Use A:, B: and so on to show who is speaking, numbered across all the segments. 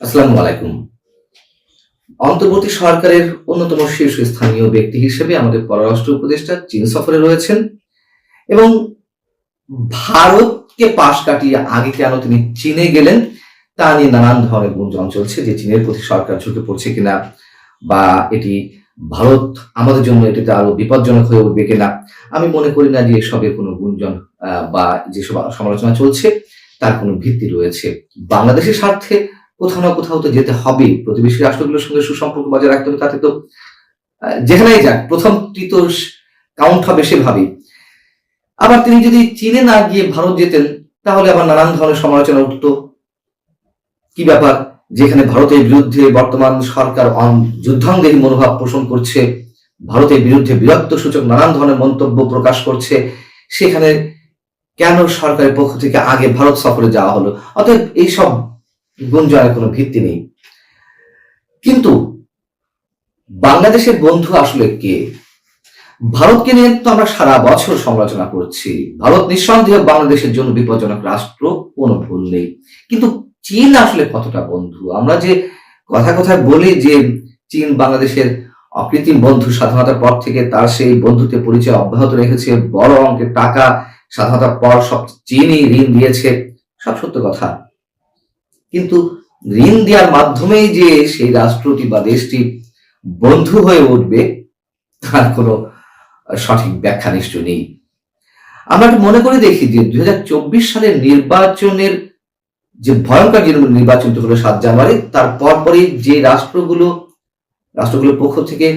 A: আসসালামু আলাইকুম। অন্তর্বর্তী সরকারের অন্যতম শীর্ষস্থানীয় ব্যক্তি হিসেবে আমাদের পররাষ্ট্র উপদেষ্টা চীন সফরে রয়েছেন এবং ভারতকে পাশ কাটিয়ে আগে কেন তিনি চীনে গেলেন, তা নিয়ে নানান ধরনের গুঞ্জন চলছে যে চীনের প্রতি সরকার ঝুঁকে পড়ছে কিনা বা এটি ভারত আমাদের জন্য এটিতে আরও বিপজ্জনক হয়ে উঠবে কিনা। আমি মনে করি না যে এসবের কোনো গুঞ্জন বা যেসব সমালোচনা চলছে, তার কোনো ভিত্তি রয়েছে। বাংলাদেশের স্বার্থে কোথাও না কোথাও তো যেতে হবে। প্রতিবেশী রাষ্ট্রগুলোর সঙ্গে সুসম্পর্ক বজায় রাখতে হবে, তাতে তো যেখানেই যাক, প্রথমটি তো কাউন্ট হবে সেভাবেই। আবার তিনি যদি চীনে না গিয়ে ভারত যেতেন, তাহলে আবার নানান ধরনের সমালোচনা উঠতো। কি ব্যাপার? যেখানে ভারতের বিরুদ্ধে বর্তমান সরকার যুদ্ধাঙ্গেরী মনোভাব পোষণ করছে, ভারতের বিরুদ্ধে বীরত্ব সূচক নানান ধরনের মন্তব্য প্রকাশ করছে, সেখানে কেন সরকারের পক্ষ থেকে আগে ভারত সফরে যাওয়া হলো? অতএব এইসব গুঞ্জনের কোনো ভিত্তি নেই। কিন্তু বাংলাদেশের বন্ধু আসলে কে? ভারতকে নিয়ে তো আমরা সারা বছর সমালোচনা করছি। ভারত নিঃসন্দেহে বাংলাদেশের জন্য বিপজ্জনক রাষ্ট্র, কোনো ভুল নেই। কিন্তু চীন আসলে কতটা বন্ধু? আমরা যে কথা কথায় বলি যে চীন বাংলাদেশের অকৃত্রিম বন্ধু স্বাধীনতার পর থেকে তার সেই বন্ধুতে পরিচয় অব্যাহত রেখেছে, বড় অঙ্কের টাকা স্বাধীনতার পর সব চীনই ঋণ দিয়েছে। সব সত্য কথা। কিন্তু ঋণ দেওয়ার মাধ্যমেই যে সেই রাষ্ট্রটি বা দেশটি বন্ধু হয়ে উঠবে, তার কোনো সঠিক ব্যাখ্যা নিশ্চয় নেই। আমরা মনে করে দেখি যে দুই হাজার চব্বিশ সালের নির্বাচনের যে ভয়ঙ্কর যে নির্বাচন হলো সাত জানুয়ারি, তার পরপরই যে রাষ্ট্রগুলো, রাষ্ট্রগুলোর পক্ষ থেকে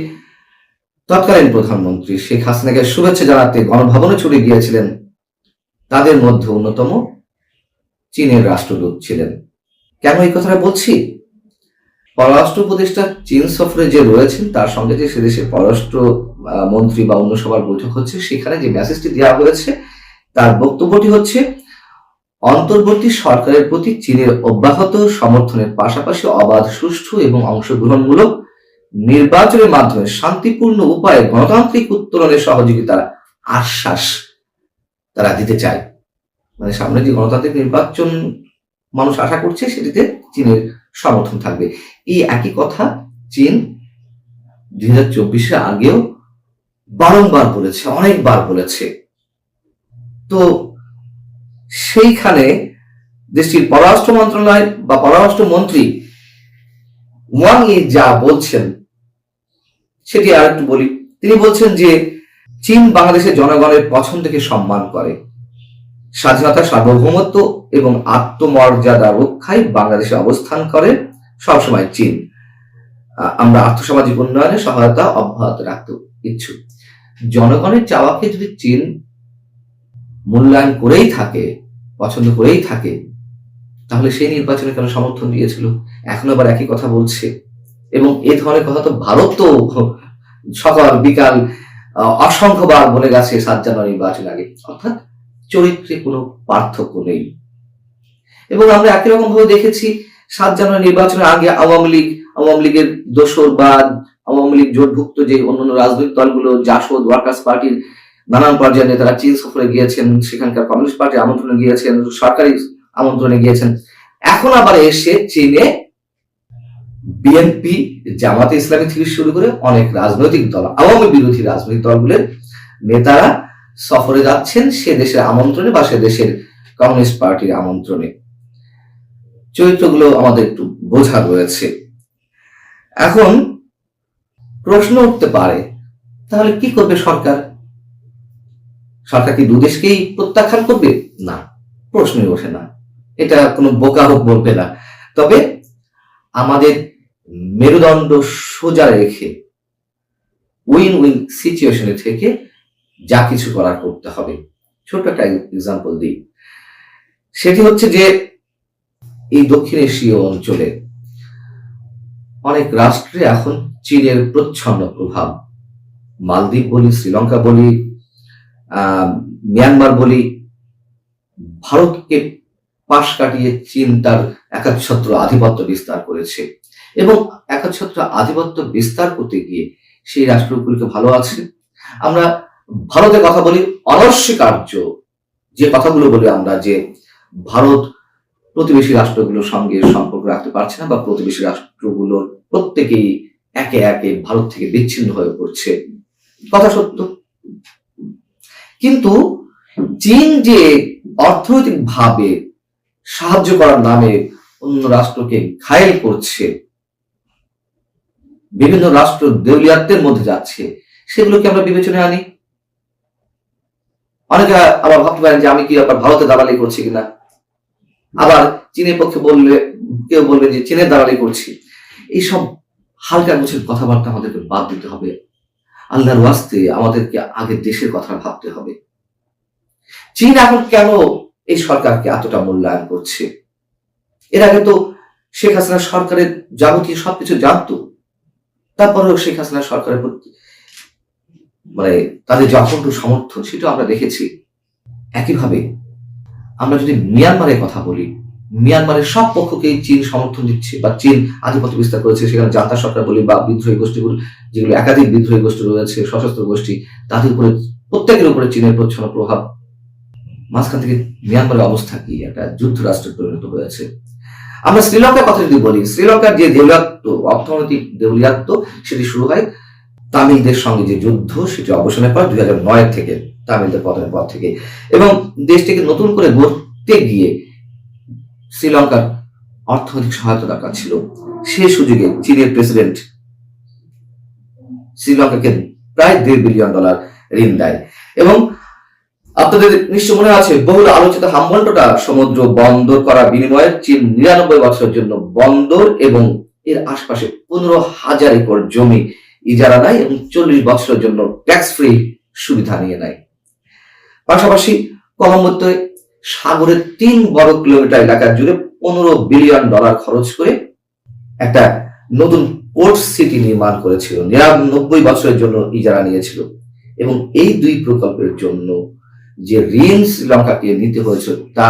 A: তৎকালীন প্রধানমন্ত্রী শেখ হাসিনাকে শুভেচ্ছা জানাতে গণভবনে চলে গিয়েছিলেন, তাদের মধ্যে অন্যতম চীনের রাষ্ট্রদূত ছিলেন। কেন এই কথাটা বলছি? পররাষ্ট্র উপদেষ্টা চীন সফরে যে রয়েছেন, তার সঙ্গে যে সেদেশের পররাষ্ট্র মন্ত্রী বা অন্য সবার বৈঠক হচ্ছে, সেখানে যে মেসেজটি দেওয়া হয়েছে, তার বক্তব্যটি হচ্ছে, অন্তর্বর্তী সরকারের প্রতি চীনের অব্যাহত সমর্থনের পাশাপাশি অবাধ, সুষ্ঠু এবং অংশগ্রহণমূলক নির্বাচনের মাধ্যমে শান্তিপূর্ণ উপায়ে গণতান্ত্রিক উত্তরণের সহযোগিতার আশ্বাস তারা দিতে চায়। মানে সামনে যে গণতান্ত্রিক নির্বাচন মানুষ আশা করছে সেটিতে চীনের সমর্থন থাকবে। এই একই কথা চীন দুই হাজার চব্বিশে আগেও বারংবার বলেছে, অনেকবার বলেছে। তো সেইখানে দেশটির পররাষ্ট্র মন্ত্রণালয় বা পররাষ্ট্র মন্ত্রী ওয়াং ই যা বলছেন, সেটি আর একটু বলি। তিনি বলছেন যে, চীন বাংলাদেশের জনগণের পছন্দকে সম্মান করে। স্বাধীনতা, সার্বভৌমত্ব এবং আত্মমর্যাদা রক্ষায় বাংলাদেশে অবস্থান করে সবসময় চীন। আমরা আর্থসামাজিক উন্নয়নে সহায়তা অব্যাহত রাখতে ইচ্ছুক। জনগণের চাওয়াকে যদি চীন মূল্যায়ন করেই থাকে, পছন্দ করেই থাকে, তাহলে সেই নির্বাচনে কেন সমর্থন দিয়েছিল? এখন আবার একই কথা বলছে। এবং এ ধরনের কথা তো ভারত তো সকাল বিকাল অসংখ্যবার বলে গেছে সাত জানুয়ারি নির্বাচন আগে। অর্থাৎ চরিত্রে কোনো পার্থক্য নেই। এবং আমরা একই রকম ভাবে দেখেছি, সাত জানুয়ারি নির্বাচনের আগে আওয়ামী লীগ, আওয়ামী লীগের দোসর বা আওয়ামী লীগ জোটভুক্ত যে অন্যান্য রাজনৈতিক দলগুলো, জাসদ, ওয়ার্কার্স পার্টির নানান পর্যায়ে নেতারা চীন সফরে গিয়েছেন, সেখানকার কমিউনিস্ট পার্টি আমন্ত্রণে গিয়েছেন, সরকারি আমন্ত্রণে গিয়েছেন। এখন আবার এসে চীনে বিএনপি, জামাতে ইসলামী থেকে শুরু করে অনেক রাজনৈতিক দল, আওয়ামী বিরোধী রাজনৈতিক দলগুলোর নেতারা সফরে যাচ্ছেন সে দেশের আমন্ত্রণে বা সে দেশের কমিউনিস্ট পার্টির আমন্ত্রণে। চরিত্রগুলো আমাদের একটু বোঝা রয়েছে। এখন প্রশ্ন উঠতে পারে, তাহলে কি করবে সরকার? সরকার কি দুদেশকেই প্রত্যাখ্যান করবে? না, প্রশ্নই ওঠে না। এটা কোনো বোকা হোক বলবে না। তবে আমাদের মেরুদণ্ড সোজা রেখে উইন উইন সিচুয়েশনে থেকে যা কিছু করার করতে হবে। ছোট একটা এক্সাম্পল দিই। সেটি হচ্ছে যে, এই দক্ষিণ এশীয় অঞ্চলে অনেক রাষ্ট্রে এখন চীনের প্রচ্ছন্ন প্রভাব। মালদ্বীপ বলি, শ্রীলঙ্কা বলি মিয়ানমার বলি, ভারতকে পাশ কাটিয়ে চীন তার একাচ্ছত্র আধিপত্য বিস্তার করেছে। এবং একাচ্ছত্র আধিপত্য বিস্তার করতে গিয়ে সেই রাষ্ট্রগুলিকে ভালো আছে। আমরা ভারতের কথা বলি, অনস্বীকার্য যে কথাগুলো বলি আমরা যে ভারত প্রতিবেশী রাষ্ট্রগুলোর সঙ্গে সম্পর্ক রাখতে পারছে না বা প্রতিবেশী রাষ্ট্রগুলোর প্রত্যেকেই একে একে ভারত থেকে বিচ্ছিন্ন হয়ে পড়ছে। কথা সত্য। কিন্তু চীন যে অর্থনৈতিক ভাবে সাহায্য করার নামে অন্য রাষ্ট্রকে ঘায়েল করছে, বিভিন্ন রাষ্ট্র দেউলিয়াত্বের মধ্যে যাচ্ছে সেগুলোকে আমরা বিবেচনায় আনি? অনেকে আবার ভাবতে পারেন যে আমি কি আবার ভারতে দালালি করছি কিনা? আবার চীনের পক্ষে বললে, কেউ বলবে যে চীনের দালালি করছি। এইসব হালকা গোছের কথাবার্তা আমাদেরকে বাদ দিতে হবে। আল্লাহর ওয়াস্তে আমাদেরকে আগে দেশের কথা ভাবতে হবে। চীন এখন কেন এই সরকারকে এতটা মূল্যায়ন করছে? এর আগে তো শেখ হাসিনা সরকারের যাবতীয় সবকিছু জানতো। তারপরেও শেখ হাসিনা সরকারের প্রতি মানে তাদের যে অখণ্ড সমর্থন সেটা আমরা দেখেছি। একইভাবে আমরা যদি মিয়ানমারের কথা বলি, মিয়ানমারের সব পক্ষকে চীন সমর্থন দিচ্ছে বা চীন আধিপত্য বিস্তার করেছে। সেখানে জান্তা সরকার বলি বা বিদ্রোহী গোষ্ঠীগুলো, যেগুলো একাধিক বিদ্রোহী গোষ্ঠী রয়েছে, সশস্ত্র গোষ্ঠী, তাদের উপরে, প্রত্যেকের উপরে চীনের প্রচ্ছন্ন প্রভাব। মাঝখান থেকে মিয়ানমারের অবস্থা কি? একটা যুদ্ধরাষ্ট্রে পরিণত হয়েছে। আমরা শ্রীলঙ্কার কথা যদি বলি, শ্রীলঙ্কার যে দেউলিয়াত্ম অর্থনৈতিক দেউলিয়াত্ম সেটি শুরু হয় তামিলদের সঙ্গে যে যুদ্ধ, সেটি অবসানের পর দুই হাজার নয় থেকে তামিলদের পতনের পর থেকে। এবং দেশটিকে নতুন করে গড়তে গিয়ে শ্রীলঙ্কার অর্থনৈতিক সহায়তা দরকার ছিল। সে সুযোগে চীনের প্রেসিডেন্ট শ্রীলঙ্কাকে প্রায় দেড় বিলিয়ন ডলার ঋণ দেয়। এবং আপনাদের নিশ্চয় মনে আছে, বহুল আলোচিত হামবন্টটা সমুদ্র বন্দর করার বিনিময়ে চীন নিরানব্বই বছরের জন্য বন্দর এবং এর আশপাশে পনেরো হাজার একর জমি ইজারা নেয় এবং চল্লিশ বছরের জন্য ট্যাক্স ফ্রি সুবিধা নিয়ে নেয়। পাশাপাশি কলম্বোতে সাগরের তিন বড় কিলোমিটার এলাকা জুড়ে পনেরো বিলিয়ন ডলার খরচ করে একটা নতুন পোর্ট সিটি নির্মাণ করেছিল। নিরানব্বই বছরের জন্য ইজারা নিয়েছিল এবং এই দুই প্রকল্পের জন্য যে ঋণ শ্রীলঙ্কাকে নিতে হয়েছে তা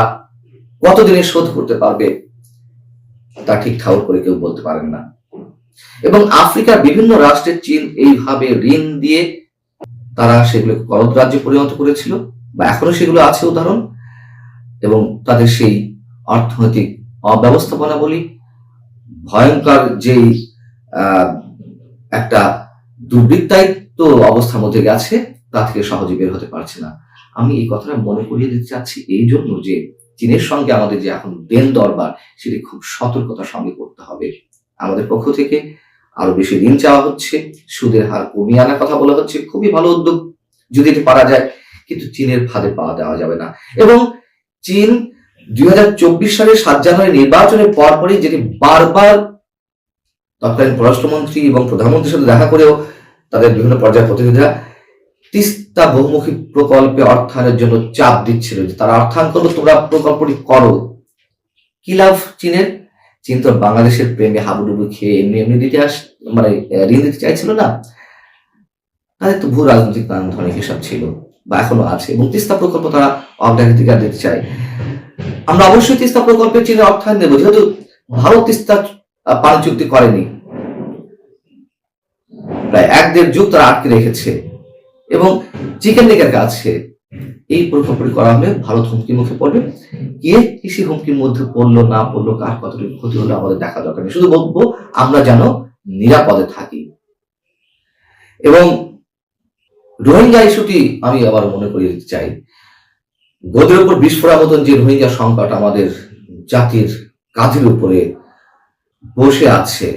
A: কতদিনে শোধ করতে পারবে তা ঠিক ঠাউর করে কেউ বলতে পারেন না। এবং আফ্রিকার বিভিন্ন রাষ্ট্রের চীন এইভাবে ঋণ দিয়ে তারা সেগুলোকে করদ রাজ্যে পরিণত করেছিল, বা এখনও সেগুলো আছে উদাহরণ, এবং তাদের সেই অর্থনৈতিক অব্যবস্থাপনা বলি, ভয়ঙ্কর যেই একটা দুর্বৃত্তায়িত্ব অবস্থার মধ্যে গেছে, তা থেকে সহজে বের হতে পারছে না। আমি এই কথাটা মনে করিয়ে দিতে চাচ্ছি এই জন্য যে চীনের সঙ্গে আমাদের যে এখন দেন দরবার, সেটি খুব সতর্কতার সঙ্গে করতে হবে। আমাদের পক্ষ থেকে আরও বেশি ঋণ চাওয়া হচ্ছে, সুদের হার কমিয়ে আনার কথা বলা হচ্ছে, খুবই ভালো উদ্যোগ, যদি এটি পারা যায়, কিন্তু চীনের ফাঁদে পাওয়া দেওয়া যাবে না। এবং চীন দুই হাজার চব্বিশ সালের সাত জানুয়ারি নির্বাচনের পরপরই যেটি বারবার তৎকালীন পররাষ্ট্রমন্ত্রী এবং প্রধানমন্ত্রীর সাথে দেখা করেও তাদের বিভিন্ন পর্যায়ের প্রতিনিধিরা তিস্তা বহুমুখী প্রকল্পে অর্থায়নের জন্য চাপ দিচ্ছিল তারা অর্থায়ন করবে, তোমরা প্রকল্পটি করো। কি লাভ চীনের? চীন বাংলাদেশের প্রেমে হাবুডুবু খেয়ে এমনি এমনি দিতে আস মানে ঋণ দিতে চাইছিল না? তাদের তো ভূ রাজনৈতিক নানান ধরনের হিসাব ছিল বা এখনও আছে এবং তিস্তা প্রকল্প তারা অগ্রাধিকার দিতে চায়। আমরা অবশ্যই তিস্তা প্রকল্পে চীনের অর্থায়ন দেবো, যেহেতু ভারত তিস্তা পানি চুক্তি করেনি। প্রায় এক দেড় যুগ তারা আটকে রেখেছে এবং চিকেন নেকের কাছে এই প্রকল্পটি করা হলে ভারত হুমকির মুখে পড়বে। কে কৃষি হুমকির মধ্যে পড়ল, না পড়ল, কার কতটুকু ক্ষতি হলো আমাদের দেখা দরকার শুধু বলব, আমরা যেন নিরাপদে থাকি। এবং রোহিঙ্গা ইস্যুটি আমি আবার মনে করিয়ে দিতে চাই। গদের উপর বিস্ফোরা মতন যে রোহিঙ্গা সংকট আমাদের জাতির কাজের উপরে বসে আছে,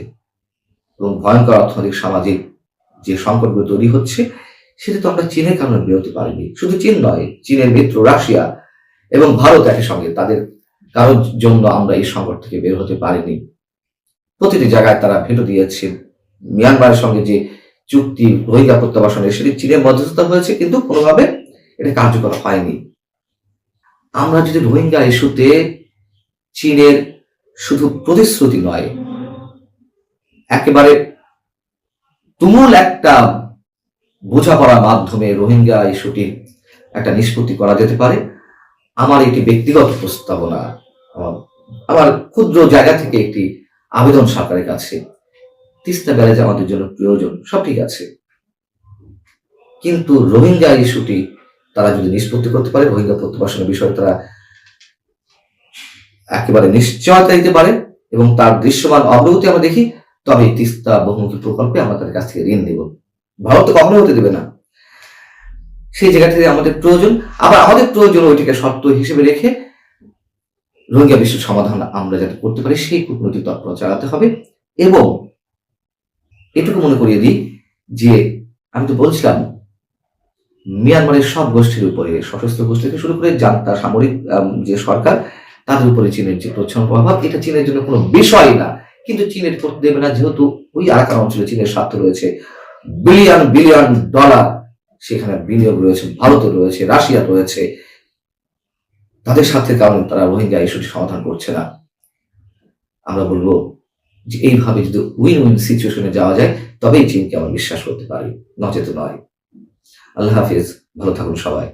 A: এবং ভয়ঙ্কর অর্থনৈতিক, সামাজিক যে সংকটগুলো তৈরি হচ্ছে সেটা তো আমরা চীনের কারণে বেরোতে পারিনি। শুধু চীন নয়, চীনের মিত্র রাশিয়া এবং ভারত একই সঙ্গে তাদের কারোর জন্য আমরা এই সংকট থেকে বের হতে পারিনি। প্রতিটি জায়গায় তারা ভেটো দিয়েছে। মিয়ানমারের সঙ্গে যে চুক্তি, রোহিঙ্গা প্রত্যাবাসনের সেটি চীনের মধ্যস্থতা হয়েছে, কিন্তু কোনোভাবে এটা কার্যকর হয়নি। আমরা যদি রোহিঙ্গা ইস্যুতে চীনের শুধু প্রতিশ্রুতি নয়, একেবারে তুমুল একটা বোঝাপড়ার মাধ্যমে রোহিঙ্গা ইস্যুটির একটা নিষ্পত্তি করা যেতে পারে। আমার একটি ব্যক্তিগত প্রস্তাবনা। আমার ক্ষুদ্র জায়গা থেকে একটি আবেদন সরকারের কাছে। তিস্তা ব্যারেজ আমাদের জন্য প্রয়োজন, সব ঠিক আছে। কিন্তু রোহিঙ্গা ইস্যুটি তারা যদি নিষ্পত্তি করতে পারে, রোহিঙ্গা প্রত্যাবাসনের বিষয়ে তারা একেবারে নিশ্চয়তা দিতে পারে এবং তার দৃশ্যমান অগ্রগতি আমরা দেখি। তবে তিস্তা বহুমুখী প্রকল্পে আমরা তাদের কাছ থেকে ঋণ নেব। ভারত কখনো হতে দেবে না। সেই জায়গা থেকে আমাদের প্রয়োজন, আবার আমাদের প্রয়োজন ওইটাকে শর্ত হিসেবে রেখে রোহিঙ্গা বিশ্বের সমাধান আমরা যাতে করতে পারি, সেই কূটনৈতিক তৎপরতা চালাতে হবে। এবং এটুকু মনে করিয়ে দিই যে আমি তো বলছিলাম, মিয়ানমারের সব গোষ্ঠীর উপরে, সশস্ত্র গোষ্ঠী থেকে শুরু করে জান্তা সামরিক যে সরকার, তাদের উপরে চীনের যে প্রচ্ছন্ন প্রভাব, এটা চীনের জন্য কোনো বিষয় না। কিন্তু চীনের করতে দেবে না, যেহেতু ওই এলাকার অঞ্চলে চীনের স্বার্থ রয়েছে। বিলিয়ন বিলিয়ন ডলার সেখানে বিনিয়োগ রয়েছে, ভারতে রয়েছে, রাশিয়া রয়েছে। তাদের সাথে কারণে তারা রোহিঙ্গা ইস্যুটি সমাধান করছে না। আমরা বলব যে এইভাবে যদি উইন উইন সিচুয়েশনে যাওয়া যায়, তবেই চীনকে আমরা বিশ্বাস করতে পারি। নচেত নয়। আল্লাহ হাফিজ, ভালো থাকুন সবাই।